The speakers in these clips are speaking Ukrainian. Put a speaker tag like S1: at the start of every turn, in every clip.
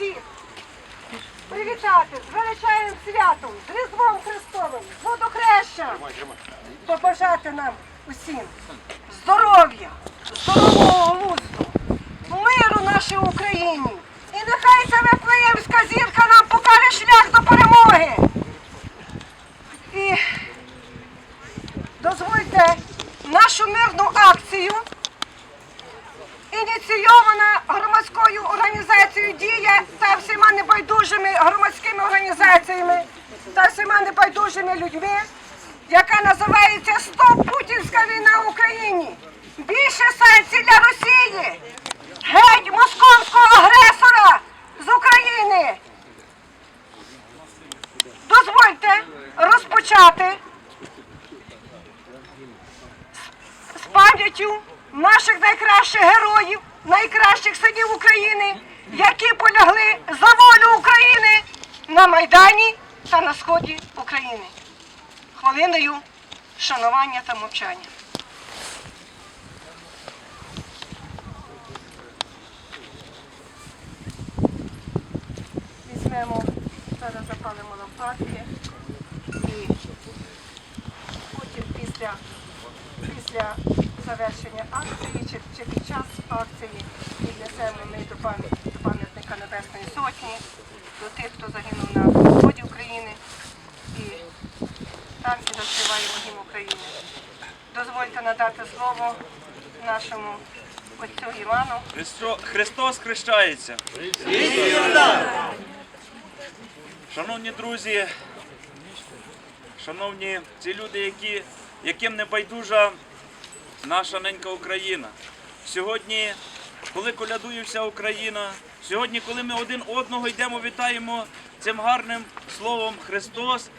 S1: всіх привітати з величайним святом, з Різдвом Христовим, з водохреща. Побажати нам усім здоров'я, здорового глузду, миру нашій Україні. І нехай ця Вифлеємська зірка нам покаже шлях до перемоги. І дозвольте нашу мирну акцію, ініційована громадською організацією Дія та всіма небайдужими громадськими організаціями та всіма небайдужими людьми, яка називається Стоп Путінська війна в Україні. Більше санкцій для Росії. Геть московського агресора з України. Дозвольте розпочати з пам'яттю наших найкращих героїв, найкращих синів України, які полягли за волю України на Майдані та на сході України. Хвилиною шанування та мовчання. Візьмемо, зараз запалимо лампадки і потім після, після завершення акції чи, чи під час акції віднесемо ми до пам'ят- пам'ятника Небесної Сотні, до тих, хто загинув на сході України і там і заспіваємо гімн України. Дозвольте надати слово нашому отцю Івану.
S2: Христо- Христос хрещається. Шановні друзі, шановні ці люди, які, яким не байдужа наша ненька Україна. Сьогодні, коли колядує вся Україна, сьогодні, коли ми один одного йдемо, вітаємо цим гарним словом Христос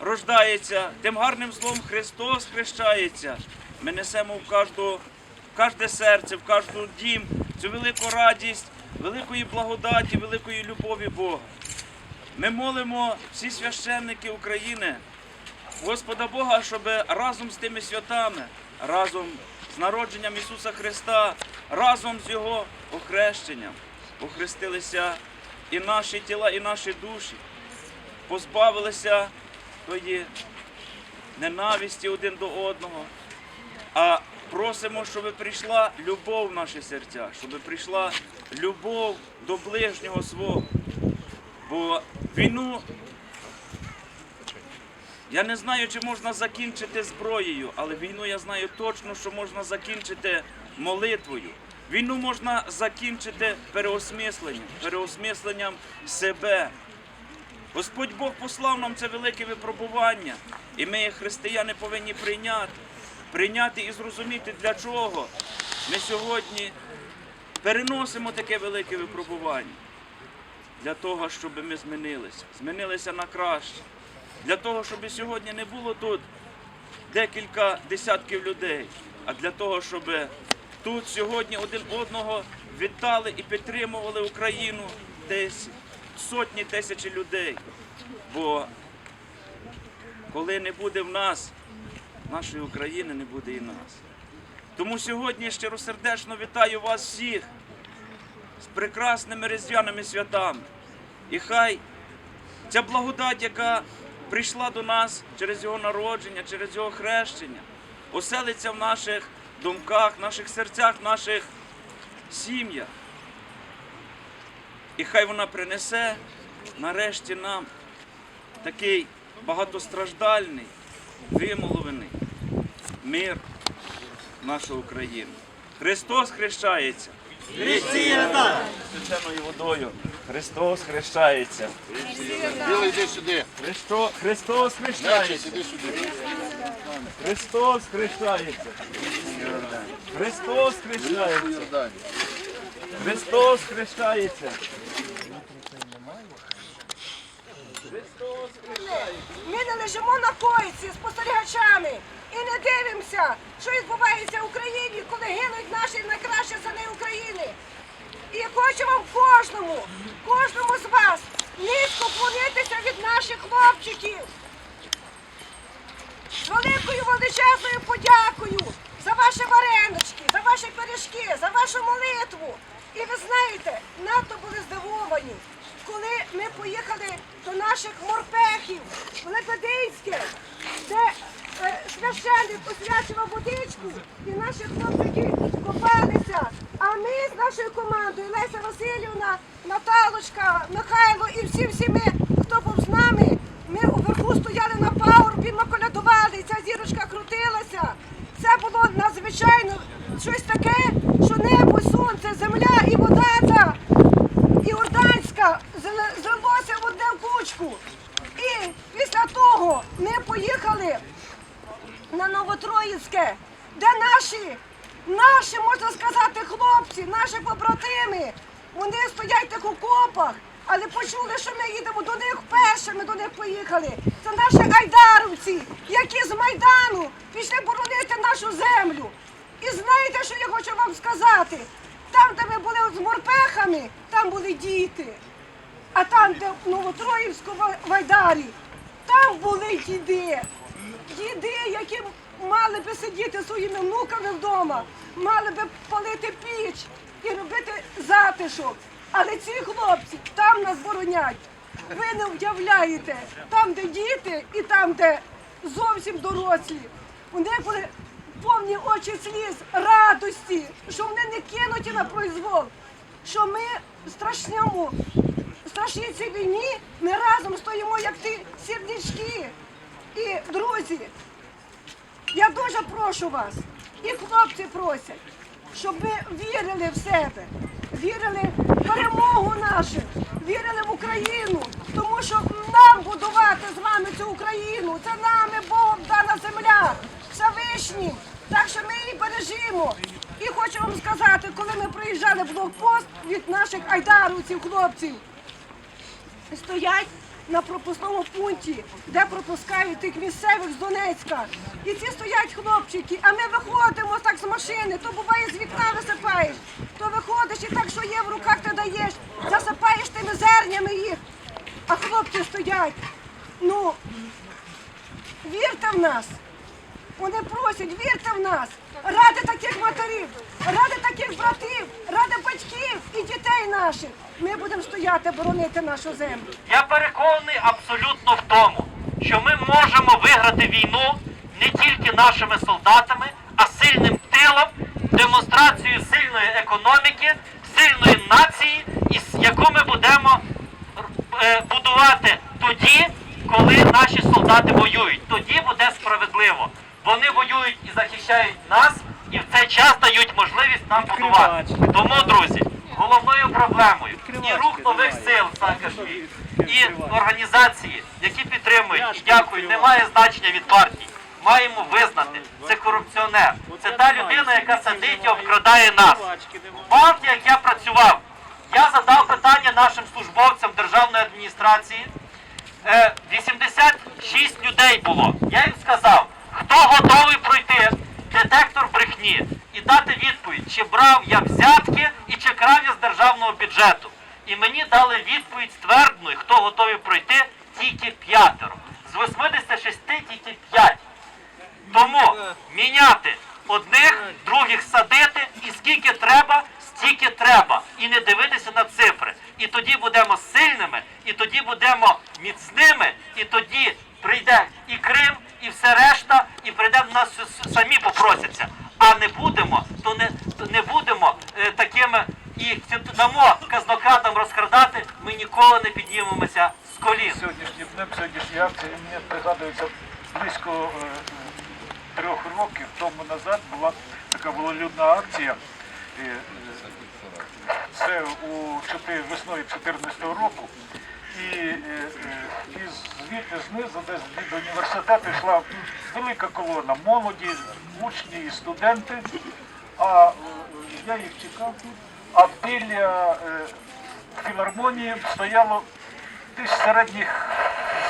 S2: рождається, тим гарним словом Христос хрещається. Ми несемо в кожну в кожне серце, в кожну дім цю велику радість, великої благодаті, великої любові Бога. Ми молимо всі священники України, Господа Бога, щоб разом з тими святами, разом з народженням Ісуса Христа, разом з Його охрещенням, охрестилися і наші тіла, і наші душі, позбавилися тої ненависті один до одного, а просимо, щоб прийшла любов в наші серця, щоб прийшла любов до ближнього свого. Бо війну я не знаю, чи можна закінчити зброєю, але війну я знаю точно, що можна закінчити молитвою. Війну можна закінчити переосмисленням, переосмисленням себе. Господь Бог послав нам це велике випробування, і ми, християни, повинні прийняти, прийняти і зрозуміти, для чого ми сьогодні переносимо таке велике випробування. Для того, щоб ми змінилися, змінилися на краще. Для того, щоб сьогодні не було тут декілька десятків людей, а для того, щоб тут сьогодні один одного вітали і підтримували Україну десь сотні тисячі людей. Бо коли не буде в нас, нашої України не буде і нас. Тому сьогодні щиросердечно вітаю вас всіх з прекрасними різдвяними святами. І хай ця благодать, яка прийшла до нас через його народження, через його хрещення, оселиться в наших думках, наших серцях, наших сім'ях. І хай вона принесе нарешті нам такий багатостраждальний, вимолвений мир в нашу Україну. Христос хрещається. Свяченою водою. Христос хрещається.
S3: Білий, йди сюди.
S2: Христо, Христос хрещається.
S3: іди сюди.
S2: Христос хрещається. Христос хрещається. Христос хрещається. Христос
S1: Ми не лежимо на койці спостерігачами і не дивимося, що відбувається в Україні, коли гинуть наші найкращі сини України. І хочу вам кожному, кожному з вас низько вклонитися від наших хлопчиків. З великою величезною подякою за ваші варенички, за ваші пиріжки, за вашу молитву. І ви знаєте, надто були здивовані, коли ми поїхали до наших морпехів в Лебединське, де священник освячував водичку, і наші хлопчики копалися. А ми з нашою командою Леся Васильівна, Наталочка, Михайло і всі всі ми, хто був з нами, ми уверху стояли на пагорбі, ми колядували, ця зірочка крутилася. Це було надзвичайно щось таке, що небо, сонце, земля і вода ця Іорданська зли- злилося в одну кучку. І після того ми поїхали на Новотроїцьке, де наші, наші, можна сказати, хлопці, наші побратими, вони стоять в окопах, але почули, що ми їдемо до них вперше, ми до них поїхали. Це наші айдаровці, які з Майдану пішли боронити нашу землю. І знаєте, що я хочу вам сказати? Там, де ми були з морпехами, там були діти. А там, де в Новотроївському Вайдарі, там були діди. Діди, які мали би сидіти своїми внуками вдома, мали би палити піч і робити затишок. Але ці хлопці там нас боронять. Ви не уявляєте, там, де діти, і там, де зовсім дорослі. Них були повні очі сліз, радості, що вони не кинуті на произвол, що ми страшному, страшній цій війні ми разом стоїмо, як ті сірнички. І, друзі, я дуже прошу вас, і хлопці просять, щоб ви вірили в себе, вірили в перемогу нашу, вірили в Україну, тому що нам будувати з вами цю Україну. Це нами Богом дана земля, Всевишнім. Так що ми її бережімо. І хочу вам сказати, коли ми приїжджали в блокпост від наших айдаровців, хлопців, стоять на пропускному пункті, де пропускають тих місцевих з Донецька. І ці стоять хлопчики, а ми виходимо так з машини, то буває з вікна висипаєш, то виходиш і так, що є в руках, ти даєш, засипаєш тими зернями їх. А хлопці стоять. Ну, вірте в нас. Вони просять, вірте в нас. Ради таких матерів, ради таких братів, ради батьків і дітей наших. Ми будемо стояти, боронити нашу землю.
S4: Я переконаний абсолютно в тому, що ми можемо виграти війну не тільки нашими солдатами, а сильним тилом, демонстрацією сильної економіки, сильної нації, яку ми будемо е, будувати тоді, коли наші солдати воюють. Тоді буде справедливо. Вони воюють і захищають нас, і в цей час дають можливість нам будувати. Тому, друзі, головною проблемою і рух нових сил Саакашвілі, і організації, які підтримують і дякують, не має значення від партій. Маємо визнати, це корупціонер. Це та людина, яка сидить і обкрадає нас. В банк, як я працював, я задав питання нашим службовцям державної адміністрації. Е, 86 людей було. Я їм сказав, хто готовий пройти детектор брехні і дати відповідь, чи брав я взятки і чи крав я з державного бюджету. І мені дали відповідь ствердною, хто готовий пройти, тільки п'ятеро. З 86 тільки 5. Тому міняти одних, других садити, і скільки треба, стільки треба. І не дивитися на цифри. І тоді будемо сильними, і тоді будемо міцними, і тоді прийде і Крим, і все решта, і прийде в нас самі попросяться. А не будемо, то не, не будемо е, такими і дамо казнокрадам розкрадати, ми ніколи не піднімемося з колін.
S5: Сьогоднішнім днем, сьогоднішньої акції мені пригадується близько е, трьох років тому назад була така вололюдна акція. Е, е, Це у весною 2014 року. І, е, е, і звідти знизу, десь від університету йшла велика колона молоді, учні і студенти. А е, я їх чекав тут. А біля філармонії стояло десь середніх,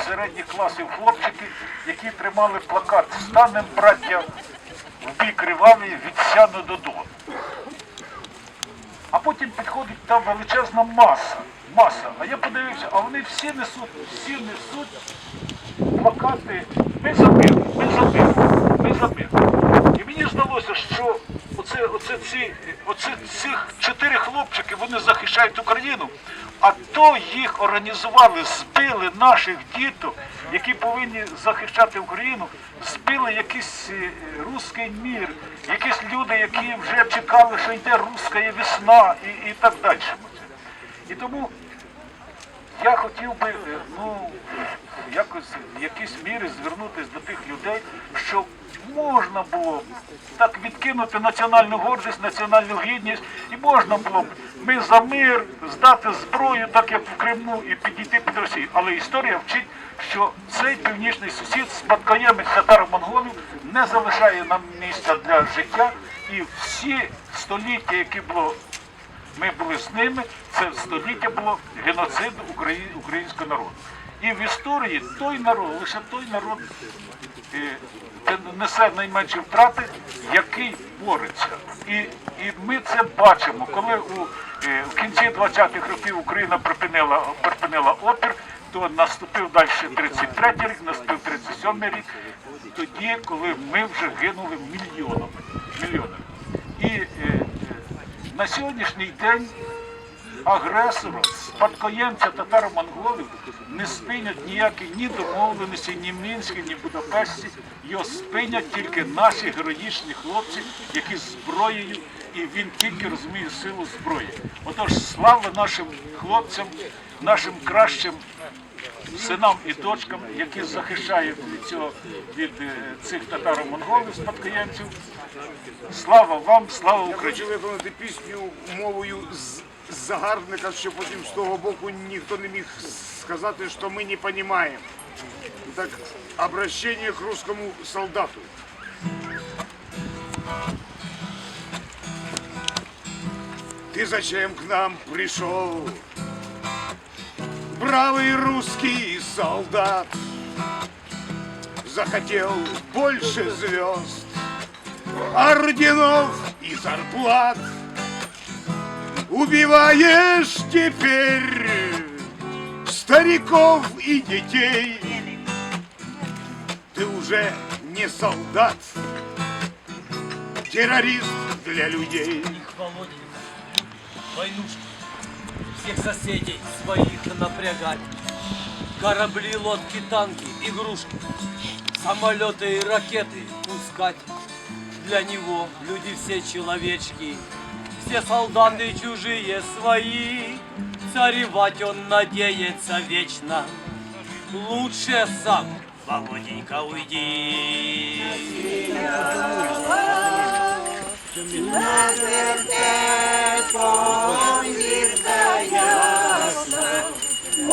S5: середніх класів хлопчики, які тримали плакат Станем, браття, в бій кривавий від сяну до Дону». А потім підходить та величезна маса. Маса. А я подивився, а вони всі несуть, всі несуть плакати ми за мир, ми за мир, ми за мир. І мені здалося, що оце, оце, ці, оце цих чотири хлопчики, вони захищають Україну, а то їх організували, збили наших діток, які повинні захищати Україну, збили якийсь е, русський мір, якісь люди, які вже чекали, що йде руська весна і, і так далі. І тому я хотів би ну, якось в якійсь мірі звернутися до тих людей, щоб можна було так відкинути національну гордість, національну гідність, і можна було б ми за мир здати зброю, так як в Криму, і підійти під Росію. Але історія вчить, що цей північний сусід, спадкоємець татаро-монголів, не залишає нам місця для життя, і всі століття, які було ми були з ними, це століття було геноцид українського народу. І в історії той народ, лише той народ е, несе найменші втрати, який бореться. І, і ми це бачимо, коли у, е, в кінці 20-х років Україна припинила, припинила опір, то наступив далі 33-й рік, наступив 37-й рік, тоді, коли ми вже гинули мільйонами. мільйонами. І е, на сьогоднішній день агресора, спадкоємця татаро-монголів не спинять ніякі ні домовленості, ні Мінські, ні Будапешті. Його спинять тільки наші героїчні хлопці, які зброєю, і він тільки розуміє силу зброї. Отож, слава нашим хлопцям, нашим кращим синам і дочкам, які захищають від цього від е, цих татаро-монголів, спадкоємців. Слава вам, слава
S6: Я
S5: Україні!
S6: хочу виконати пісню мовою з загарбника, щоб потім з того боку ніхто не міг сказати, що ми не розуміємо. Так, обращение к русскому солдату. Ты зачем к нам пришел? Бравый русский солдат Захотел больше звезд орденов и зарплат. Убиваешь теперь стариков и детей. Ты уже не солдат, террорист для людей.
S7: Войнушки, всех соседей своих напрягать. Корабли, лодки, танки, игрушки, самолеты и ракеты пускать. Для него люди все человечки, все солдаты чужие свои. Царевать он надеется вечно, лучше сам, Володенька, уйди.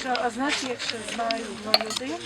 S1: Що, а знаєш, якщо знаю людину,